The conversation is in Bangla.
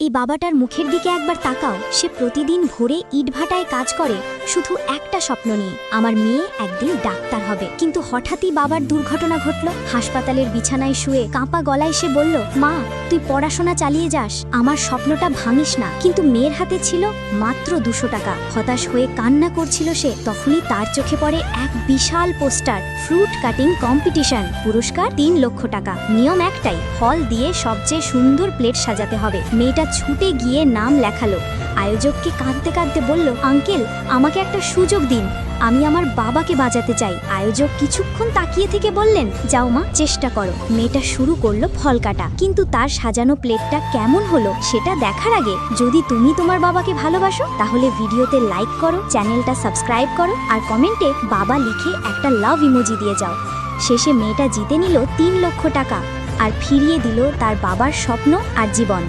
এই বাবাটার মুখের দিকে একবার তাকাও। সে প্রতিদিন ভোরে ইটভাটায় কাজ করে, শুধু একটা স্বপ্ন নিয়ে। আমার মেয়ে একদিন ডাক্তার হবে। কিন্তু হঠাৎই বাবার দুর্ঘটনা ঘটল। হাসপাতালের বিছানায় শুয়ে কাঁপা গলায় সে বলল, মা, তুই পড়াশোনা চালিয়ে যাস। আমার স্বপ্নটা ভাঙিস না। কিন্তু মেয়ের হাতে ছিল মাত্র দুশো টাকা। হতাশ হয়ে কান্না করছিল সে। তখনই তার চোখে পড়ে এক বিশাল পোস্টার, ফ্রুট কাটিং কম্পিটিশন পুরস্কার তিন লক্ষ টাকা। নিয়ম একটাই ফল দিয়ে সবচেয়ে সুন্দর প্লেট সাজাতে হবে। মেয়েটা ছুটে গিয়ে নাম লেখালো। আয়োজককে কাঁদতে কাঁদতে বলল, আঙ্কেল, আমাকে একটা সুযোগ দিন। আমি আমার বাবাকে বাঁচাতে চাই। আয়োজক কিছুক্ষণ তাকিয়ে থেকে বললেন, যাও মা, চেষ্টা করো। মেয়েটা শুরু করল ফল কাটা। কিন্তু তার সাজানো প্লেটটা কেমন হলো সেটা দেখার আগে, যদি তুমি তোমার বাবাকে ভালোবাসো, তাহলে ভিডিওতে লাইক করো, চ্যানেলটা সাবস্ক্রাইব করো, আর কমেন্টে বাবা লিখে একটা লাভ ইমোজি দিয়ে যাও। শেষে মেয়েটা জিতে নিল তিন লক্ষ টাকা, আর ফিরিয়ে দিল তার বাবার স্বপ্ন আর জীবন।